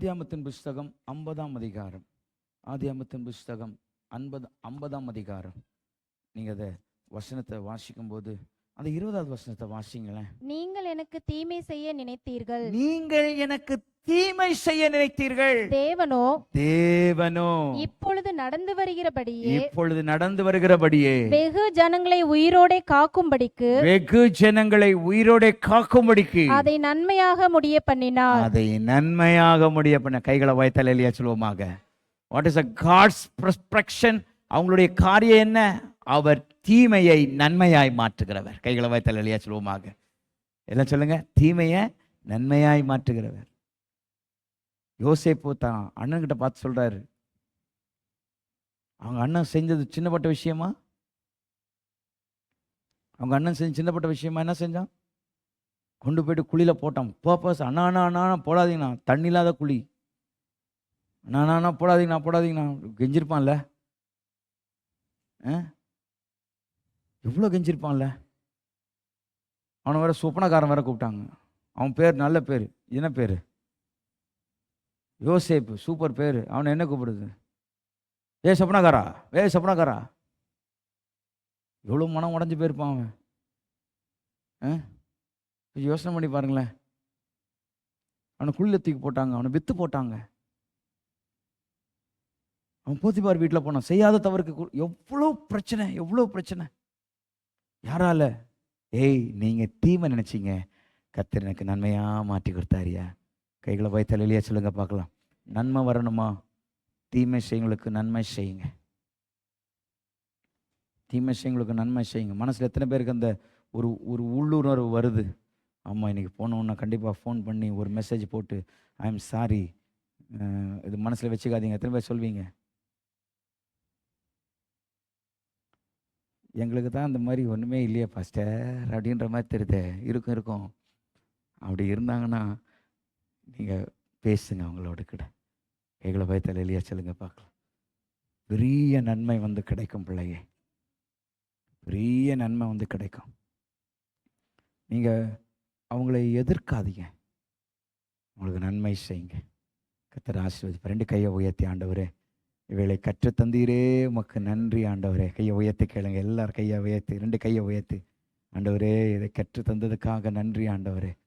ஆதியாமத்தின் புஸ்தகம் ஐம்பதாம் அதிகாரம் ஆதியாமத்தின் புஸ்தகம் ஐம்பது ஐம்பதாம் அதிகாரம் நீங்கள் அதை வசனத்தை வாசிக்கும்போது அந்த இருபதாவது வசனத்தை வாசிங்களேன் நீங்கள் எனக்கு தீமை செய்ய நினைத்தீர்கள். நீங்கள் எனக்கு தீமை செய்ய நினைத்தீர்கள். தேவனோ தேவனோ. இப்பொழுது நடந்து வருகிறபடியே இப்பொழுது நடந்து வருகிறபடியே. வெகு ஜனங்களை உயிரோடே காக்கும்படிக்கு வெகு ஜனங்களை உயிரோടെ காக்கும்படிக்கு. அதை நன்மையாக முடிய பண்ணினார். அதை நன்மையாக முடிய பண்ண கைகளை வாய்த்தால் இல்லையா சொல்லுவோமாக. What is a God's perspective அவங்களுடைய காரியம் என்ன? அவர் தீமையை நன்மையாய் மாற்றுகிறவர். கைகளை வாய்த்தால் இல்லையா சொல்லுவோமாக. எல்லாம் சொல்லுங்க தீமையை நன்மையாய் மாற்றுகிறவர். யோசேப்பு தான் அண்ணன்கிட்ட பார்த்து சொல்கிறாரு அவங்க அண்ணன் செஞ்சது சின்னப்பட்ட விஷயமா? அவங்க அண்ணன் செஞ்ச சின்னப்பட்ட விஷயமா என்ன செஞ்சான்? கொண்டு போயிட்டு குழியில போட்டான். பர்பஸ் அண்ணா அண்ணா அண்ணா அண்ணா, போடாதீங்கண்ணா. தண்ணி இல்லாத குழி. அண்ணா அண்ணா அண்ணா போடாதீங்கண்ணா போடாதீங்கண்ணா. கெஞ்சிருப்பான்ல. ஆ? எவ்வளோ கெஞ்சிருப்பான்ல? அவனை வேற சொப்பனக்காரன் வேற கூப்பிட்டாங்க. அவன் பேர் நல்ல பேர். என்ன பேர்? யோசேப்பு சூப்பர் பேர். அவனை என்ன கூப்பிடுது? ஏ சொப்பனக்காரா? ஏ சொப்பனக்காரா? எவ்வளோ மனம் உடஞ்சி போயிருப்பான் அவன். கொஞ்சம் யோசனை பண்ணி பாருங்களேன். அவனை குழியில் தூக்கி போட்டாங்க. அவனை வித்து போட்டாங்க. அவன் போத்திபார் வீட்டில் போனான். செய்யாத தவறுக்கு எவ்வளோ பிரச்சனை எவ்வளோ பிரச்சனை. யாரால? ஏய் நீங்கள் தீமை நினச்சிங்க. கர்த்தர் எனக்கு மாற்றி கொடுத்தாரியா கைகளை போய் தலையிலேயே சொல்லுங்க பார்க்கலாம். நன்மை வரணுமா? தீமை செய்யுங்களுக்கு நன்மை செய்யுங்க. தீமை செய்யுங்களுக்கு நன்மை செய்யுங்க. மனசில் எத்தனை பேருக்கு அந்த ஒரு ஒரு உள்ளுணர்வு வருது? ஆமாம் இன்றைக்கி போனோன்னா கண்டிப்பாக ஃபோன் பண்ணி ஒரு மெசேஜ் போட்டு ஐ எம் சாரி இது மனசில் வச்சுக்காதீங்க. எத்தனை பேர் சொல்வீங்க? எங்களுக்கு தான் அந்த மாதிரி ஒன்றுமே இல்லையே பாஸ்டர் அப்படின்ற மாதிரி தெரியுதே. இருக்கும் இருக்கும். அப்படி இருந்தாங்கன்னா நீங்கள் பேசுங்க அவங்களோட கிட்ட கைகளை பயத்தில் இல்லையா சொல்லுங்க பார்க்கலாம். பெரிய நன்மை வந்து கிடைக்கும் பிள்ளையே. பெரிய நன்மை வந்து கிடைக்கும். நீங்கள் அவங்கள எதிர்க்காதீங்க. உங்களுக்கு நன்மை செய்யுங்க. கத்தர் ஆசீர்வதி ரெண்டு கையை உயர்த்தி ஆண்டவரே. இவைகளை கற்று தந்தீரே. உமக்கு நன்றி ஆண்டவரே. கையை உயர்த்தி கேளுங்க. எல்லாரும் கையை உயர்த்தி ரெண்டு கையை உயர்த்தி. ஆண்டவரே இதை கற்று தந்ததுக்காக நன்றி ஆண்டவரே.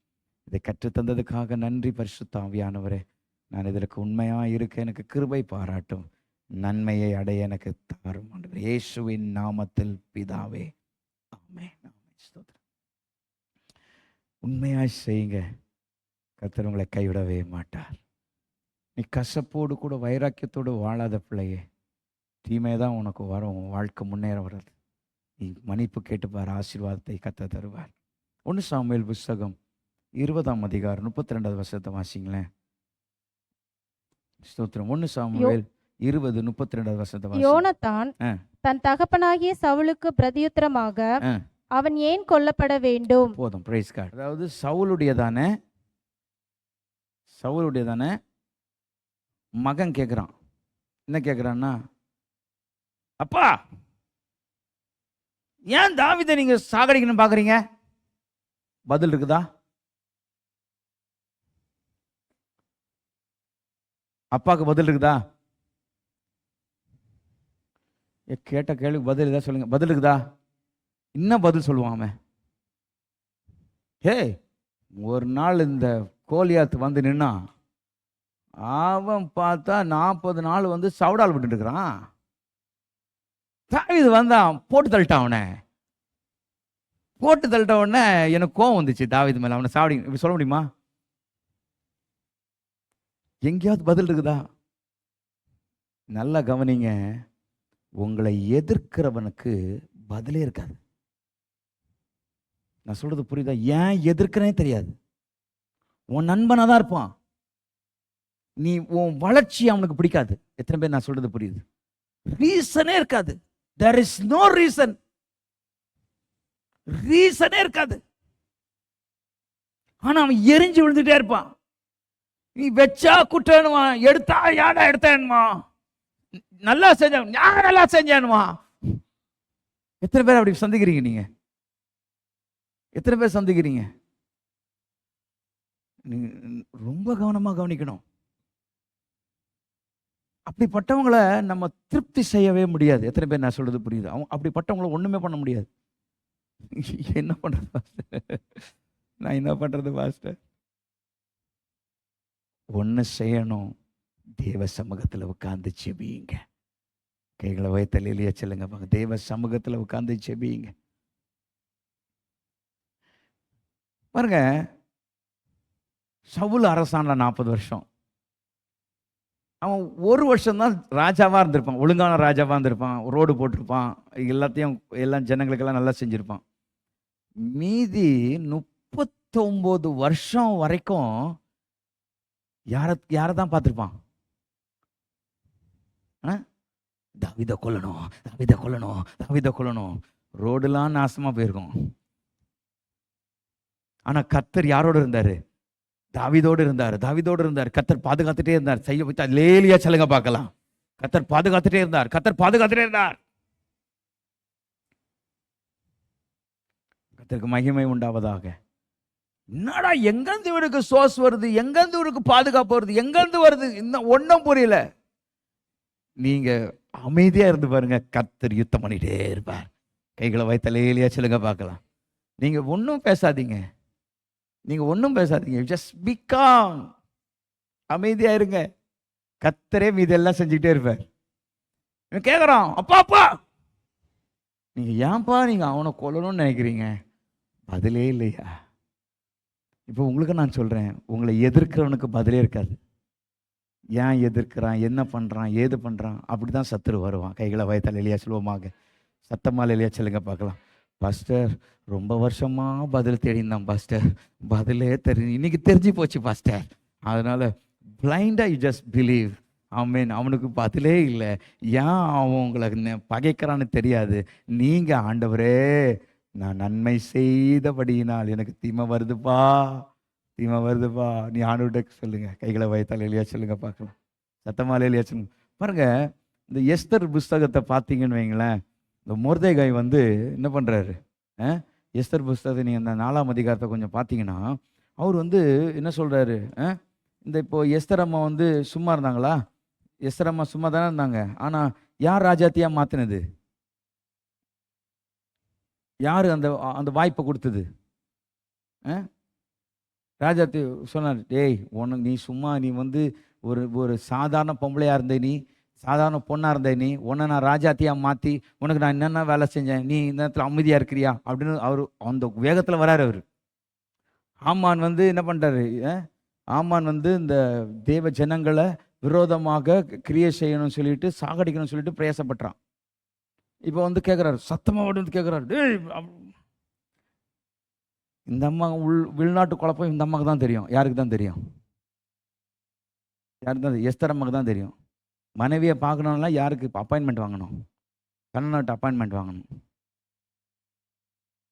இதை கற்றுத் தந்ததுக்காக நன்றி பரிசுத்தாவியானவரே நான் இதற்கு உண்மையாக இருக்க எனக்கு கிருபை பாராட்டும். நன்மையை அடைய எனக்கு தாரும் இயேசுவின் நாமத்தில் பிதாவே. ஆமே ஸ்தோத்திரம். உண்மையாய் செய்யுங்க. கத்தர் உங்களை கைவிடவே மாட்டார். நீ கசப்போடு கூட வைராக்கியத்தோடு வாழாத பிள்ளையே. தீமை தான் உனக்கு வரும். உன் வாழ்க்கை முன்னேற வராது நீ மன்னிப்பு கேட்டுப்பார். ஆசீர்வாதத்தை கத்த தருவார். ஒன்று சாமியல் புஸ்தகம் இருபதாம் அதிகாரம் முப்பத்தி ரெண்டாவது வருஷத்தை வாசிங்களேன். ஸ்தோத்திரம். ஒன்று சாமுவேல் இருபது முப்பத்தி ரெண்டாவது வருஷத்தை யோனத்தான். தன் தகப்பனாகிய சவுலுக்கு பிரதியுத்தரமாக. அவன் ஏன் கொல்லப்பட வேண்டும்? போதும் பிரைஸ் கார்டு அதாவது சவுலுடையதானே சவுலுடையதானே மகன் கேட்குறான் என்ன கேட்குறான்னா அப்பா ஏன் தாவிதை நீங்க சாகடிக்கணும் பார்க்குறீங்க பதில் இருக்குதா? அப்பாவுக்கு பதில் இருக்குதா? ஏ, கேட்ட கேள்விக்கு பதில் ஏதாவது சொல்லுங்க. பதில் இருக்குதா? இன்னும் பதில் சொல்லுவான் அவன். ஹே ஒரு நாள் இந்த கோலியாத்து வந்து நின்னா அவன் பார்த்தா நாற்பது நாள் வந்து சவுடால் விட்டுருக்கிறான் இருக்கிறான். இது வந்தான் போட்டு தள்ளிட்டான் அவனை. போட்டு தள்ளிட்ட உடனே எனக்கு கோவம் வந்துச்சு. தாவீது மேலே அவனை சாவடி இப்படி சொல்ல முடியுமா? எங்கேயாவது பதில் இருக்குதா? நல்லா கவனிங்க. உங்களை எதிர்க்கிறவனுக்கு பதிலே இருக்காது. நான் சொல்கிறது புரியுதா? ஏன் எதிர்க்கிறேனே தெரியாது. உன் நண்பனாக தான் இருப்பான். நீ உன் வளர்ச்சி அவனுக்கு பிடிக்காது. எத்தனை பேர் நான் சொல்கிறது புரியுது? ரீசனே இருக்காது. தெர் இஸ் நோ ரீசன் ரீசனே இருக்காது. ஆனால் அவன் எரிஞ்சு விழுந்துட்டே இருப்பான். நீ வச்சா குட்டணுமா எடுத்தா யாடா எடுத்தேன்மா நல்லா செஞ்சான் நான் நல்லா செஞ்சானுமா எத்தனை பேர் அப்படி சந்திக்கிறீங்க நீங்க? எத்தனை பேர் சந்திக்கிறீங்க? நீங்க ரொம்ப கவனமா கவனிக்கணும். அப்படிப்பட்டவங்கள நம்ம திருப்தி செய்யவே முடியாது. எத்தனை பேர் நான் சொல்றது புரியுது? அவங்க அப்படிப்பட்டவங்கள ஒண்ணுமே பண்ண முடியாது. என்ன பண்றது நான் என்ன பண்றது பாஸ்டர்? ஒன்று செய்யணும். தேவ சமூகத்தில் உட்காந்து செபியுங்க கைகளை வயத்தலையிலேயே சொல்லுங்க பாங்க தேவ சமூகத்தில் உட்காந்து செபியுங்க பாருங்க சவுல் அரசாண்ட நாற்பது வருஷம். அவன் ஒரு வருஷம்தான் ராஜாவாக இருந்திருப்பான். ஒழுங்கான ராஜாவாக இருந்திருப்பான். ரோடு போட்டிருப்பான். எல்லாத்தையும் எல்லாம் ஜனங்களுக்கெல்லாம் நல்லா செஞ்சுருப்பான். மீதி முப்பத்தொம்போது வருஷம் வரைக்கும் யாரை யாரை தான் பார்த்துருப்பான் தாவித கொல்லணும் தவிதை கொல்லணும் தவிதை கொல்லணும். ரோடுலாம் நாசமாக போயிருக்கும். ஆனால் கத்தர் யாரோட இருந்தார்? தாவிதோடு இருந்தார் தாவிதோடு இருந்தார். கத்தர் பாதுகாத்துட்டே இருந்தார். செய்ய வச்சா லேலியா சொல்லுங்க பார்க்கலாம். கத்தர் பாதுகாத்துட்டே இருந்தார் கத்தர் பாதுகாத்துட்டே இருந்தார். கத்தருக்கு மகிமை உண்டாவதாக. என்னடா எங்கேருந்து இவருக்கு சோர்ஸ் வருது? எங்கேருந்து இவருக்கு பாதுகாப்பு வருது? எங்கேருந்து வருது? இன்னும் ஒன்றும் புரியல. நீங்கள் அமைதியாக இருந்து பாருங்க. கத்தர் யுத்தம் பண்ணிகிட்டே இருப்பார். கைகளை வைத்தலையிலேயே சொல்லுங்க பார்க்கலாம். நீங்கள் ஒன்றும் பேசாதீங்க. நீங்கள் ஒன்றும் பேசாதீங்க. ஜஸ்ட் பிகாம் அமைதியாக இருங்க. கத்தரே மீதெல்லாம் செஞ்சுக்கிட்டே இருப்பார். இவன் கேட்குறான் அப்பா அப்பா! நீங்கள் ஏன்பா நீங்கள் அவனை கொல்லணும்னு நினைக்கிறீங்க? பதிலே இல்லையா? இப்போ உங்களுக்கு நான் சொல்கிறேன் உங்களை எதிர்க்கிறவனுக்கு பதிலே இருக்காது. ஏன் எதிர்க்கிறான் என்ன பண்ணுறான் ஏது பண்ணுறான் அப்படி தான் சத்துரு வருவான். கைகளை வயத்தால் எளியா சொல்லுவோமாக சத்தமாக எளியா சொல்லுங்க பார்க்கலாம். பாஸ்டர் ரொம்ப வருஷமாக பதில் தேடிந்தான் பாஸ்டர். பதிலே தெரி இன்னைக்கு தெரிஞ்சு போச்சு பாஸ்டர். அதனால் பிளைண்டாக யூ ஜஸ்ட் பிலீவ் அவன் அவனுக்கு பதிலே இல்லை. ஏன் அவன் உங்களை பகைக்கிறான்னு தெரியாது. நீங்கள் ஆண்டவரே. நான் நன்மை செய்தபடியினால் எனக்கு தீமை வருதுப்பா தீமை வருதுப்பா. நீ ஆண்டுகிட்ட சொல்லுங்க. கைகளை வயத்தால் இல்லையா சொல்லுங்க பார்க்கலாம். சத்தமால இல்லையா சொல்லுங்க. பாருங்க இந்த எஸ்தர் புஸ்தகத்தை பார்த்தீங்கன்னு வைங்களேன் இந்த மோர்தேகாய் வந்து என்ன பண்ணுறாரு எஸ்தர் புஸ்தகத்தை நீங்கள் இந்த நாலாம் அதிகாரத்தை கொஞ்சம் பார்த்தீங்கன்னா அவர் வந்து என்ன சொல்கிறாரு இந்த இப்போ எஸ்தர் அம்மா வந்து சும்மா இருந்தாங்களா? எஸ்தர் அம்மா சும்மா தானே இருந்தாங்க. ஆனால் யார் ராஜாத்தியாக மாற்றினது யார் அந்த அந்த வாய்ப்பை கொடுத்தது? ஆ? ராஜாத்தி சொன்னார் டேய் உனக்கு நீ சும்மா நீ வந்து ஒரு ஒரு சாதாரண பொம்பளையாக இருந்த நீ சாதாரண பொண்ணாக இருந்த நீ உன்னை நான் ராஜாத்தியாக மாற்றி உனக்கு நான் என்னென்ன வேலை செஞ்சேன் நீ இந்த நேரத்தில் அமைதியாக இருக்கிறியா? அப்படின்னு அவர் அந்த வேகத்தில் வராரு அவர். ஆமான் வந்து என்ன பண்ணுறாரு ஆமான் வந்து இந்த தேவ ஜனங்களை விரோதமாக கிரியை செய்யணும்னு சொல்லிட்டு சாகடிக்கணும்னு சொல்லிட்டு பிரயாசப்பட்டான் இப்போ வந்து கேட்குறாரு சத்தமாக வந்து கேட்குறாரு டேய் இந்த அம்மா உள் உள்நாட்டு குழப்பம் இந்த அம்மாவுக்கு தான் தெரியும். யாருக்கு தான் தெரியும்? யாருக்கு தான் தெரியும்? எஸ்தர் அம்மாவுக்கு தான் தெரியும். மனைவியை பார்க்கணும்னா யாருக்கு அப்பாயின்மெண்ட் வாங்கணும்? கண்ணநாட்டு அப்பாயின்மெண்ட் வாங்கணும்.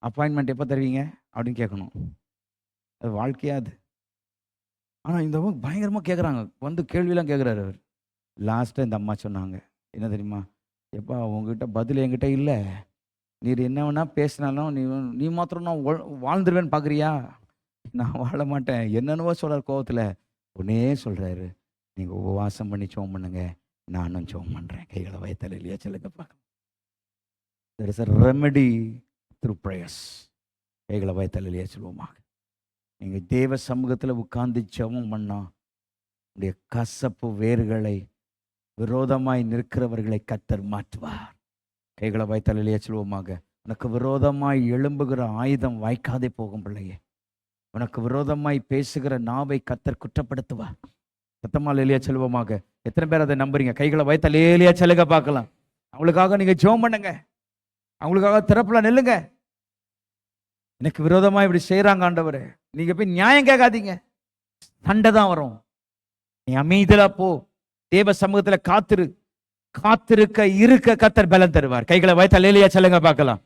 அப்பாயின்மெண்ட் எப்போ தருவீங்க? அப்படின்னு கேட்கணும். அது வாழ்க்கையா அது? ஆனால் இந்த அம்மா பயங்கரமாக கேட்குறாங்க வந்து கேள்வியெலாம் கேட்குறாரு அவர். லாஸ்ட்டாக இந்த அம்மா சொன்னாங்க. என்ன தெரியுமா? எப்பா உங்ககிட்ட பதில் என்கிட்ட இல்லை. நீர் என்ன வேணால் பேசினாலும் நீ நீ மாத்திரம் நான் வாழ்ந்துருவேன்னு பார்க்குறியா நான் வாழ மாட்டேன். என்னென்னவோ சொல்கிறார் கோவத்தில். உன்னே சொல்கிறாரு நீங்கள் உபவாசம் பண்ணி சோம் பண்ணுங்க. நானும் சோம் பண்ணுறேன் கைகளை வயத்தில் இல்லையா சொல்லுங்க பார்க்கலாம். There is a remedy through prayers கைகளை வயத்தில் இல்லையா சொல்லுவோமாக. நீங்கள் தேவ சமூகத்தில் உட்கார்ந்து ஜெபம் பண்ணா உடைய கசப்பு வேர்களை விரோதமாய் நிற்கிறவர்களை கத்தர் மாற்றுவார். கைகளை வைத்தால் சொல்வோமாக உனக்கு விரோதமாய் எழும்புகிற ஆயுதம் வாய்க்காதே போகும் பிள்ளையே. உனக்கு விரோதமாய் பேசுகிற நாவை கத்தர் குற்றப்படுத்துவார். சத்தமால் இல்லையா செல்வமாக எத்தனை பேர் அதை நம்புறீங்க? கைகளை வைத்தால் இல்லையா செல்லுங்க பார்க்கலாம். அவங்களுக்காக நீங்க ஜோம் பண்ணுங்க. அவங்களுக்காக திறப்புல நில்லுங்க. எனக்கு விரோதமா இப்படி செய்றாங்க ஆண்டவர். நீங்க போய் நியாயம் கேட்காதீங்க. சண்டை தான் வரும். நீ அமைதியா போ. தேவ சமூகத்துல காத்திரு காத்திருக்க இருக்க கத்தர் பலன் தருவார். கைகளை வைத்தால் லேலியா சொல்லுங்க பார்க்கலாம்.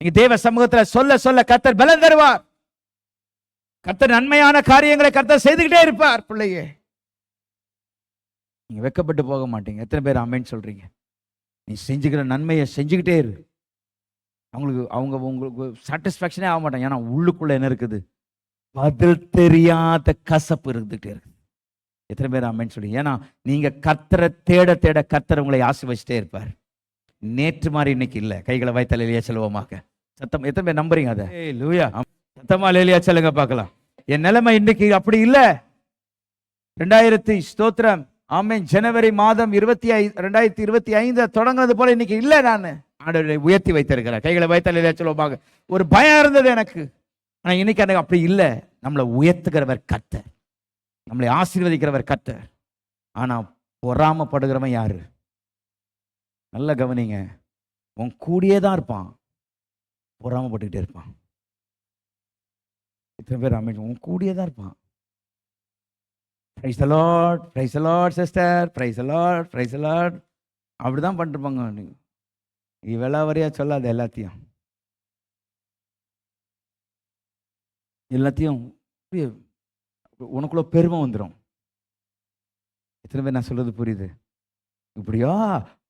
நீங்க தேவ சமூகத்துல சொல்ல சொல்ல கத்தர் பலன் தருவார். கத்தர் நன்மையான காரியங்களை கத்தர் செய்துக்கிட்டே இருப்பார் பிள்ளையே. நீங்க வெக்கப்பட்டு போக மாட்டீங்க. எத்தனை பேர் அமேன்னு சொல்றீங்க? நீ செஞ்சுக்கிற நன்மையை செஞ்சுக்கிட்டே இரு. அவங்களுக்கு அவங்க உங்களுக்கு சாட்டிஸ்ஃபேக்ஷனே ஆக மாட்டாங்க. ஏன்னா உள்ளுக்குள்ள என்ன இருக்குது? பதில் தெரியாத கசப்பு இருந்துகிட்டே இருக்குது. எத்தனை பேர் ஆமென்னு சொல்லி. ஏன்னா நீங்க கர்த்தரை தேட தேட கர்த்தர் உங்களை ஆசீர்வச்சிட்டே இருப்பார். நேற்று மாதிரி இன்னைக்கு இல்லை. கைகளை வைத்தலையிலேயே செல்வமாக. சத்தம் எத்தனை பேர் நம்புறீங்க அதை? லூயா சத்தமா லேலியா சொல்லுங்க பார்க்கலாம். என் நிலைமை இன்னைக்கு அப்படி இல்லை. ரெண்டாயிரத்தி ஸ்தோத்திரம். ஆமென். ஜனவரி மாதம் இருபத்தி ஐ ரெண்டாயிரத்தி இருபத்தி ஐந்து தொடங்குறது போல இன்னைக்கு இல்லை நான். ஆண்டவரை உயர்த்தி வைத்திருக்கிறேன் கைகளை வைத்தலையிலே சொல்லுவாங்க ஒரு பயம் இருந்தது எனக்கு. ஆனா இன்னைக்கு எனக்கு அப்படி இல்லை. நம்மளை உயர்த்துகிறவர் கர்த்தர். நம்மளை ஆசீர்வதிக்கிறவர் கத்தர் ஆனால் பொறாமப்படுகிறவன் யாரு? நல்ல கவனிங்க. உன் கூடியே தான் இருப்பான். பொறாமப்பட்டுக்கிட்டே இருப்பான். இத்தனை பேர் அமைச்சு உன் கூடியே தான் இருப்பான். Praise the Lord praise the Lord sister praise the Lord praise the Lord அப்படிதான் பண்ணிருப்பாங்க. நீ நீ விளாவரியா சொல்லாத எல்லாத்தையும். எல்லாத்தையும் உனக்குள்ள பெருமை வந்துடும் எத்தனை பேர் நான் சொல்றது புரியுது? இப்படியா?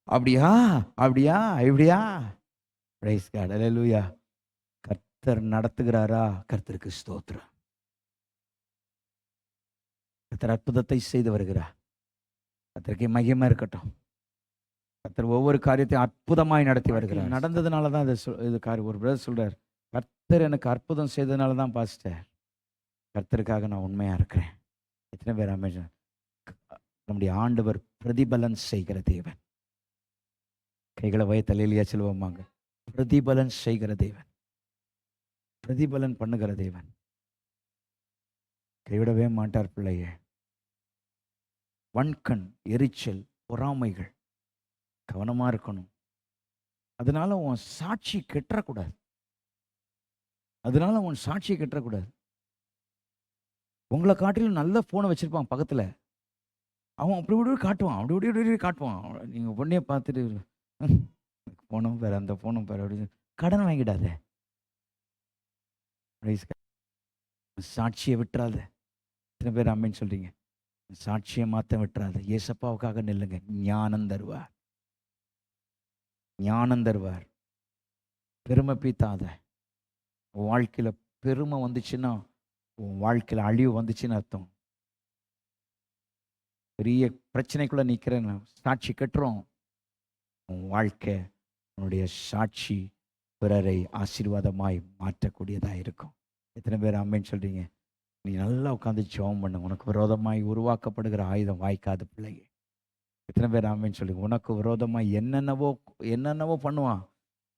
அப்படியா? அப்படியா? இப்படியா? பிரைஸ் காட் அல்லேலூயா கர்த்தர் நடத்துகிறாரா? கர்த்தருக்கு ஸ்தோத்திரம். கர்த்தர் அற்புதத்தை செய்து வருகிறார். கர்த்தருக்கு மகிமை இருக்கட்டும். கர்த்தர் ஒவ்வொரு காரியத்தையும் அற்புதமாய் நடத்தி வருகிறார். நடந்ததுனால தான் இது சொல் இது காரியம் ஒரு பிரதர் சொல்றார். கர்த்தர் எனக்கு அற்புதம் செய்ததுனால தான் பாஸ்டர். கர்த்தருக்காக நான் உண்மையா இருக்கிறேன். எத்தனை பேர் அமேசான் நம்முடைய ஆண்டவர் பிரதிபலன் செய்கிற தேவன். கைகளை வய தலையிலேயே செல்வமாங்க. பிரதிபலன் செய்கிற தேவன். பிரதிபலன் பண்ணுகிற தேவன். கைவிடவே மாட்டார் பிள்ளையே. வன்கண் எரிச்சல் பொறாமைகள் கவனமா இருக்கணும். அதனால உன் சாட்சி கெட்டக்கூடாது அதனால உன் சாட்சி கெட்டக்கூடாது உங்களை காட்டிலும் நல்ல ஃபோனை வச்சுருப்பான் பக்கத்தில். அவன் அப்படி இப்படி காட்டுவான். அப்படி இப்படி இப்படி காட்டுவான். நீங்கள் பொண்ணையே பார்த்துட்டு போனோம் பேர் அந்த போனோம் பேர் அப்படி கடன் வாங்கிடாத. சாட்சியை விட்டுறாத. எத்தனை பேர் அம்மைன்னு சொல்கிறீங்க சாட்சியை மாற்ற விட்டுறாத. ஏசப்பாவுக்காக நில்லுங்க. ஞானம் தருவார். ஞானம் தருவார். பெருமை பீத்தாத. வாழ்க்கையில் பெருமை வந்துச்சுன்னா உன் வாழ்க்கையில் அழிவு வந்துச்சுன்னு அர்த்தம். பெரிய பிரச்சனைக்குள்ளே நிற்கிறேன் சாட்சி கட்டுறோம். உன் வாழ்க்கை உன்னுடைய சாட்சி பிறரை ஆசீர்வாதமாய் மாற்றக்கூடியதாக இருக்கும். எத்தனை பேர் அம்மேன்னு சொல்கிறீங்க நீ நல்லா உட்காந்து ஜெபம் பண்ணு. உனக்கு விரோதமாய் உருவாக்கப்படுகிற ஆயுதம் வாய்க்காது பிள்ளைங்க எத்தனை பேர் ஆமேன்னு சொல்லி உனக்கு விரோதமாக என்னென்னவோ என்னென்னவோ பண்ணுவான்.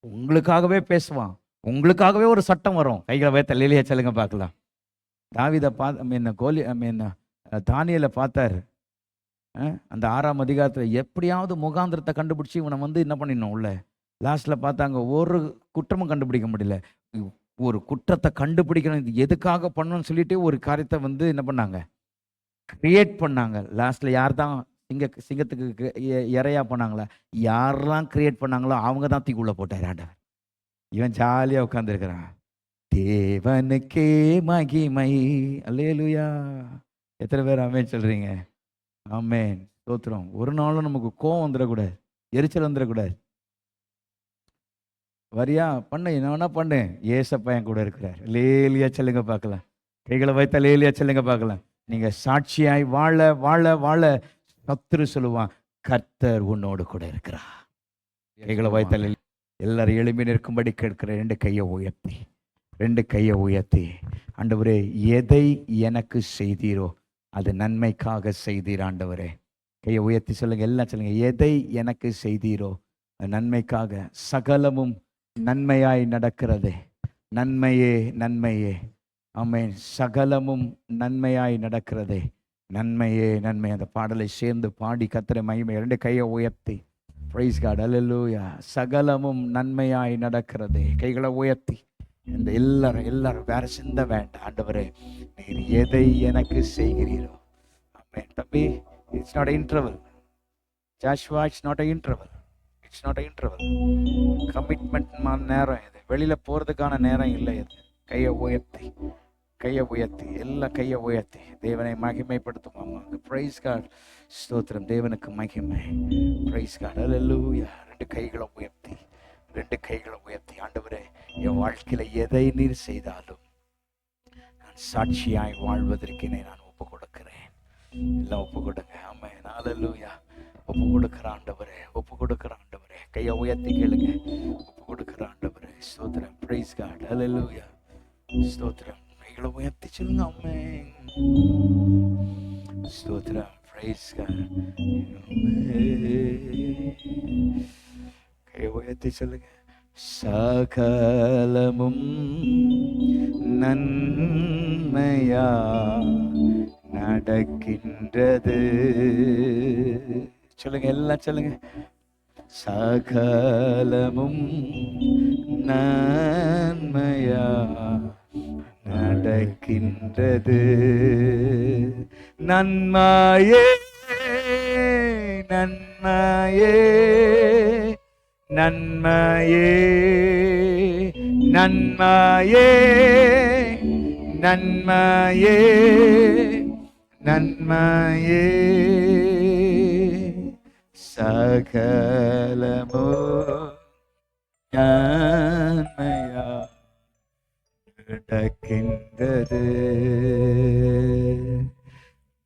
உங்களுக்காகவே பேசுவான். உங்களுக்காகவே ஒரு சட்டம் வரும். கைகளை வைத்த லீலியா சொல்லுங்க பார்க்கலாம். தாவிதை பார்த்து மீன் கோலி என்ன தானியலை பார்த்தார். அந்த ஆறாம் அதிகாரத்தில் எப்படியாவது முகாந்திரத்தை கண்டுபிடிச்சி இவனை வந்து என்ன பண்ணிடணும் உள்ள? லாஸ்ட்டில் பார்த்தாங்க ஒரு குற்றமும் கண்டுபிடிக்க முடியல. ஒரு குற்றத்தை கண்டுபிடிக்கணும் இது எதுக்காக பண்ணணும்னு சொல்லிட்டு ஒரு காரியத்தை வந்து என்ன பண்ணாங்க? கிரியேட் பண்ணாங்க. லாஸ்ட்டில் யார் தான் சிங்க சிங்கத்துக்கு இறையா எ- பண்ணாங்களா யாரெல்லாம் கிரியேட் பண்ணாங்களோ அவங்க தான் தீக்குள்ளே போட்டார் ஆண்டவர். இவன் ஜாலியாக உட்காந்துருக்கிறான் தேவனுக்கே மகிமை. அல்லேலுயா. எத்தனை பேர் ஆமேன் சொல்றீங்க? ஆமேன். தோத்துறோம் ஒரு நாளும் நமக்கு கோவம் வந்துடக்கூடாது. எரிச்சல் வந்துடக்கூடாது. வரியா? பண்ணு. என்ன வேணா பண்ணு. ஏசப்பா என் கூட இருக்கிறார். லேலியா சொல்லுங்க பார்க்கலாம். கைகளை வைத்த லேலியா சொல்லுங்க பார்க்கலாம். நீங்க சாட்சியாய் வாழ வாழ வாழ. சத்துரு சொல்லுவான் கர்த்தர் உன்னோடு கூட இருக்கிறார். கைகளை வைத்தலில் எல்லாரும் எழும்பி நிற்கும்படி கேட்கிற ரெண்டு கையை உயர்த்தி. ரெண்டு கையை உயர்த்தி ஆண்டவரே எதை எனக்கு செய்தீரோ அது நன்மைக்காக செய்தீர் ஆண்டவரே. கையை உயர்த்தி சொல்லுங்க எல்லாம் சொல்லுங்க எதை எனக்கு செய்தீரோ நன்மைக்காக சகலமும் நன்மையாய் நடக்கிறதே. நன்மையே நன்மையே. ஆமென். சகலமும் நன்மையாய் நடக்கிறதே. நன்மையே நன்மை. அந்த பாடலை சேர்ந்து பாடி கத்திர மகிமை ரெண்டு கையை உயர்த்தி. ப்ரைஸ் கார்டு அல்லேலூயா சகலமும் நன்மையாய் நடக்கிறதே. கைகளை உயர்த்தி. இந்த எல்லாரும் எல்லாரும் வேற சிந்த வேண்டாம். ஆண்டவரே நீர் எதை எனக்கு செய்கிறீரோ. தம்பி it's not interval Joshua it's not a interval it's not a interval commitment நேரம் இது. வெளியில போறதுக்கான நேரம் இல்லை இது. கையை உயர்த்தி கையை உயர்த்தி எல்லாம் கையை உயர்த்தி. தேவனை மகிமைப்படுத்தும் அம்மா பிரைஸ் கார்டு ஸ்தோத்திரம். தேவனுக்கு மகிமை. பிரைஸ் கார்டு அல்லேலூயா ரெண்டு கைகளை உயர்த்தி. ரெண்டு கைகளை உயர்த்தி ஆண்டவரே என் வாழ்க்கையில எதை நீர் செய்தாலும் நான் சாட்சியாய் வாழ்வதற்கினை நான் ஒப்பு கொடுக்கிறேன் எல்லாம் ஒப்பு கொடுங்க ஆமே நாளல்லூயா ஒப்பு கொடுக்கிற ஆண்டவரே ஒப்பு கொடுக்கிற ஆண்டவரே. கையை உயர்த்தி கேளுங்க. ஒப்பு கொடுக்கிற ஆண்டவரே. ஸ்தோத்திரம். பிரைஸ் காட் ஹalleluya ஸ்தோத்திரம். கைகளை உயர்த்தி சொல்லுங்க. அம்மே ஸ்தோத்திரம். பிரைஸ் காட் உயர்த்தி சொல்லுங்க. சகலமும் நன்மையா நடக்கின்றது. சொல்லுங்க எல்லாம் சொல்லுங்க. சகலமும் நன்மையா நடக்கின்றது. நன்மாயே நன்மாயே. நன்மையே நன்மையே நன்மையே நன்மையே. சகலமோ நன்மையா நடக்கின்றது.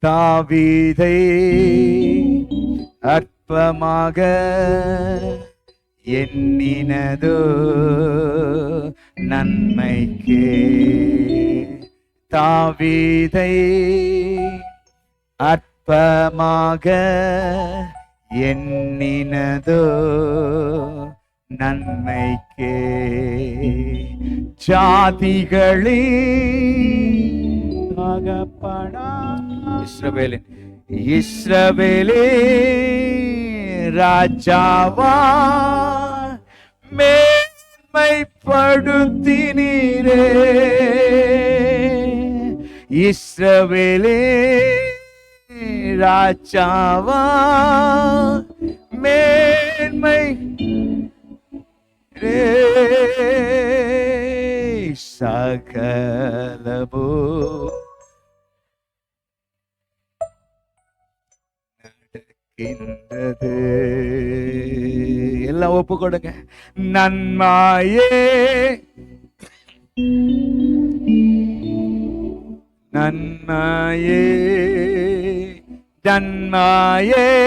தாவீதை அற்பமாக எண்ணினதோ நன்மைக்கே. தாவீதை அற்பமாக எண்ணினதோ நன்மைக்கே. ஜாதிகளே இஸ்ரவேலின் இஸ்ரவேலே ராஜாவா மேன்மைப்படுத்தினீரே. இஸ்ரவேலே ராஜாவா மேன்மை ரே சகலபோ நடக்கின்றது எல்லாம் ஒப்பு கொடுங்க. நன்மாயே. நன்மாயே. நன்மாயே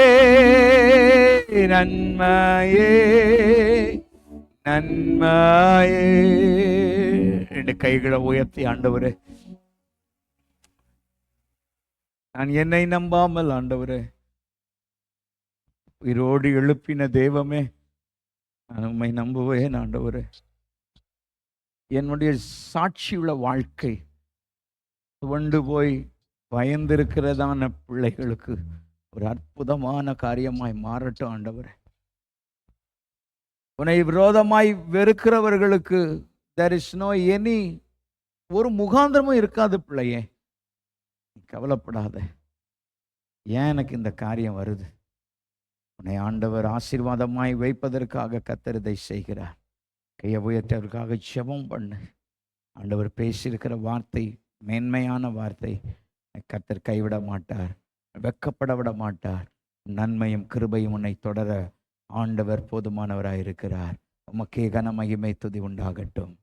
நன்மாயே. நன்மாயே. ரெண்டு கைகளை உயர்த்தி ஆண்டவரே. நான் என்னை நம்பாமல் ஆண்டவரே. உயிரோடு எழுப்பின தெய்வமே நான் உம்மை நம்புவேன் ஆண்டவரே. என்னுடைய சாட்சியுள்ள வாழ்க்கை துவண்டு போய் பயந்திருக்கிறதான பிள்ளைகளுக்கு ஒரு அற்புதமான காரியமாய் மாறட்டும் ஆண்டவரே. உன்னை விரோதமாய் வெறுக்கிறவர்களுக்கு தெர் இஸ் நோ எனி ஒரு முகாந்திரமும் இருக்காது பிள்ளையே. நீ கவலைப்படாத. ஏன் எனக்கு இந்த காரியம் வருது? உன்னை ஆண்டவர் ஆசீர்வாதமாய் வைப்பதற்காக கத்தருதை செய்கிறார். கையை உயர்த்தவருக்காக ஜெபம் பண்ணு. ஆண்டவர் பேசியிருக்கிற வார்த்தை மேன்மையான வார்த்தை கத்தர் கைவிட மாட்டார் வெக்கப்பட விட மாட்டார். நன்மையும் கிருபையும் உன்னை தொடர ஆண்டவர் போதுமானவராயிருக்கிறார். உமக்கே கன மகிமை துதி உண்டாகட்டும்.